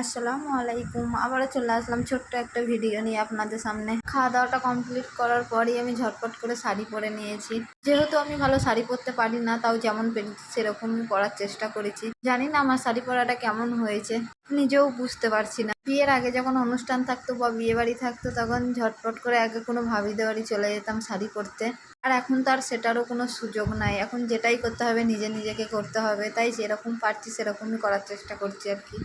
আসসালামু আলাইকুম। আবারও চলে আসলাম ছোট্ট একটা ভিডিও নিয়ে আপনাদের সামনে। খাওয়া দাওয়াটা কমপ্লিট করার পরই আমি ঝটপট করে শাড়ি পরে নিয়েছি। যেহেতু আমি ভালো শাড়ি পরতে পারি না, তাও যেমন পেরেছি সেরকমই পরার চেষ্টা করেছি। জানি না আমার শাড়ি পরাটা কেমন হয়েছে, নিজেও বুঝতে পারছি না। বিয়ের আগে যখন অনুষ্ঠান থাকতো বা বিয়ে বাড়ি থাকতো, তখন ঝটপট করে আগে কোনো ভাবিদের বাড়ি চলে যেতাম শাড়ি পরতে। আর এখন তো আর সেটারও কোনো সুযোগ নাই। এখন যেটাই করতে হবে, নিজে নিজেকে করতে হবে। তাই যেরকম পারছি, সেরকমই করার চেষ্টা করছি আর কি।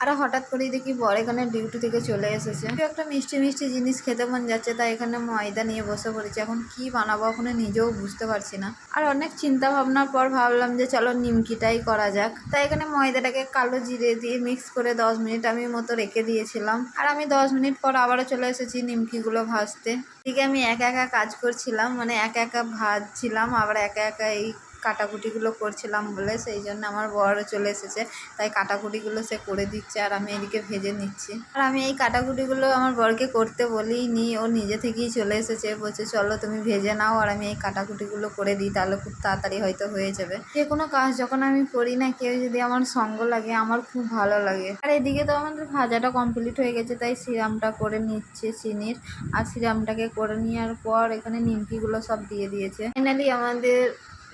আর হঠাৎ করেই দেখি বর এখানে ডিউটি থেকে চলে এসেছে। একটু একটা মিষ্টি মিষ্টি জিনিস খেতে মন যাচ্ছে, তাই এখানে ময়দা নিয়ে বসে পড়েছি। এখন কি বানাবো ওখানে নিজেও বুঝতে পারছি না। আর অনেক চিন্তা ভাবনার পর ভাবলাম যে চলো নিমকিটাই করা যাক। তাই এখানে ময়দাটাকে কালো জিরে দিয়ে মিক্স করে দশ মিনিট আমি মতো রেখে দিয়েছিলাম। আর আমি দশ মিনিট পর আবারও চলে এসেছি নিমকিগুলো ভাজতে। এদিকে আমি একা একা কাজ করছিলাম মানে একা একা ভাজছিলাম, আবার একা একা এই কাটাকুটিগুলো করছিলাম বলে সেই জন্য আমার বড় চলে এসেছে। তাই কাটাকুটিগুলো সে করে দিচ্ছে আর আমি এদিকে ভেজে নিচ্ছি। আর আমি এই কাটাকুটিগুলো আমার বরকে করতে বলেই নি ও নিজে থেকেই চলে এসেছে। বলছে, চলো তুমি ভেজে নাও আর আমি এই কাটাকুটিগুলো করে দিই, তাহলে খুব তাড়াতাড়ি হয়তো হয়ে যাবে। যে কোনো কাজ যখন আমি করি না, কেউ যদি আমার সঙ্গ লাগে, আমার খুব ভালো লাগে। আর এদিকে তো আমাদের ভাজাটা কমপ্লিট হয়ে গেছে, তাই সিরামটা করে নিচ্ছে চিনির। আর সিরামটাকে করে নেওয়ার পর এখানে নিমকিগুলো সব দিয়ে দিয়েছে। ফাইনালি আমাদের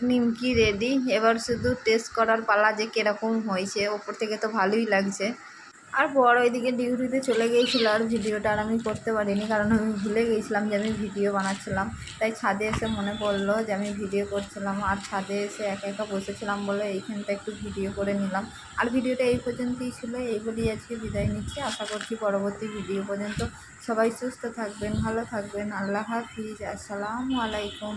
নিমকি রেডি। এবার শুধু টেস্ট করার পালা যে কীরকম হয়েছে, ওপর থেকে তো ভালোই লাগছে। আর বড় ওইদিকে ডিউটিতে চলে গিয়েছিল আর ভিডিওটা আর আমি করতে পারিনি, কারণ আমি ভুলে গিয়েছিলাম যে আমি ভিডিও বানাচ্ছিলাম। তাই ছাদে এসে মনে পড়ল যে আমি ভিডিও করছিলাম আর ছাদে এসে একা একা বসেছিলাম বলে এইখানটা একটু ভিডিও করে নিলাম। আর ভিডিওটা এই পর্যন্তই ছিল এই বলেই আজকে বিদায় নিচ্ছি। আশা করছি পরবর্তী ভিডিও পর্যন্ত সবাই সুস্থ থাকবেন, ভালো থাকবেন। আল্লাহ হাফিজ, আসসালামু আলাইকুম।